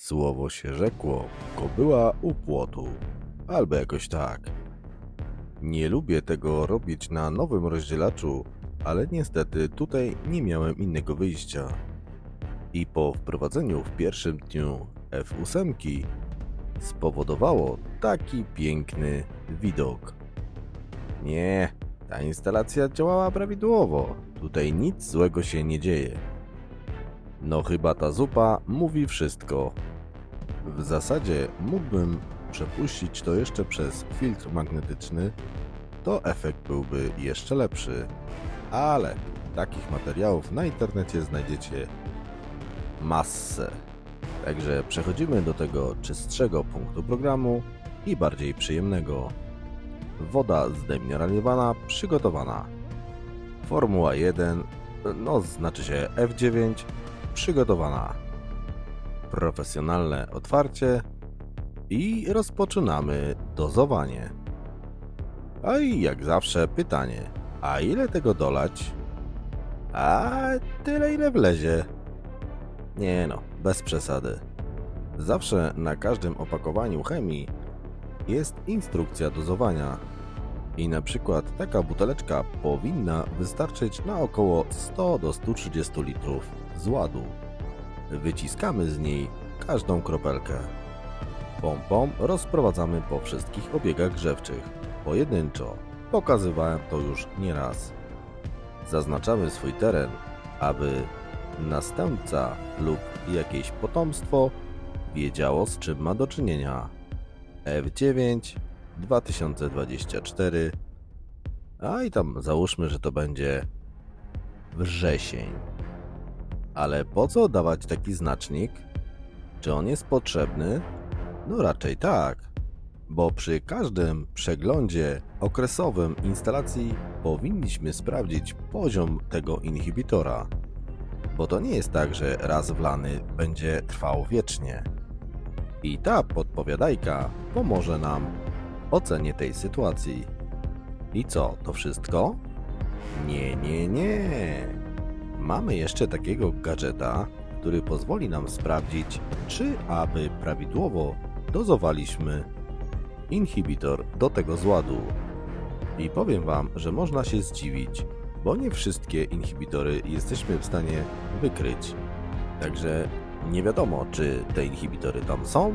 Słowo się rzekło, kobyła u płotu. Albo jakoś tak. Nie lubię tego robić na nowym rozdzielaczu, ale niestety tutaj nie miałem innego wyjścia. I po wprowadzeniu w pierwszym dniu F8 spowodowało taki piękny widok. Nie, ta instalacja działała prawidłowo. Tutaj nic złego się nie dzieje. No chyba ta zupa mówi wszystko. W zasadzie mógłbym przepuścić to jeszcze przez filtr magnetyczny, to efekt byłby jeszcze lepszy. Ale takich materiałów na internecie znajdziecie masę. Także przechodzimy do tego czystszego punktu programu i bardziej przyjemnego. Woda zdemineralizowana przygotowana. Formuła 1, no znaczy się F9, przygotowana. Profesjonalne otwarcie i rozpoczynamy dozowanie. A i jak zawsze pytanie, a ile tego dolać? A tyle ile wlezie. Nie no, bez przesady. Zawsze na każdym opakowaniu chemii jest instrukcja dozowania. I na przykład taka buteleczka powinna wystarczyć na około 100 do 130 litrów z ładu. Wyciskamy z niej każdą kropelkę. Pompą rozprowadzamy po wszystkich obiegach grzewczych, pojedynczo. Pokazywałem to już nieraz. Zaznaczamy swój teren, aby następca lub jakieś potomstwo wiedziało z czym ma do czynienia. F9 2024 a i tam załóżmy, że to będzie wrzesień. Ale po co dawać taki znacznik? Czy on jest potrzebny? No raczej tak, bo przy każdym przeglądzie okresowym instalacji powinniśmy sprawdzić poziom tego inhibitora. Bo to nie jest tak, że raz wlany będzie trwał wiecznie. I ta podpowiadajka pomoże nam w ocenie tej sytuacji. I co, to wszystko? Nie, nie, nie. Mamy jeszcze takiego gadżeta, który pozwoli nam sprawdzić, czy aby prawidłowo dozowaliśmy inhibitor do tego zładu. I powiem Wam, że można się zdziwić, bo nie wszystkie inhibitory jesteśmy w stanie wykryć. Także nie wiadomo, czy te inhibitory tam są,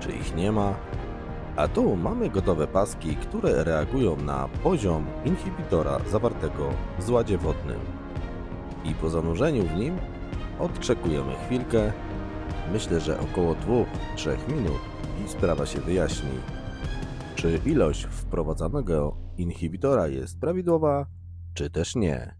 czy ich nie ma. A tu mamy gotowe paski, które reagują na poziom inhibitora zawartego w zładzie wodnym. I po zanurzeniu w nim odczekujemy chwilkę, myślę, że około 2-3 minut i sprawa się wyjaśni. Czy ilość wprowadzanego inhibitora jest prawidłowa, czy też nie.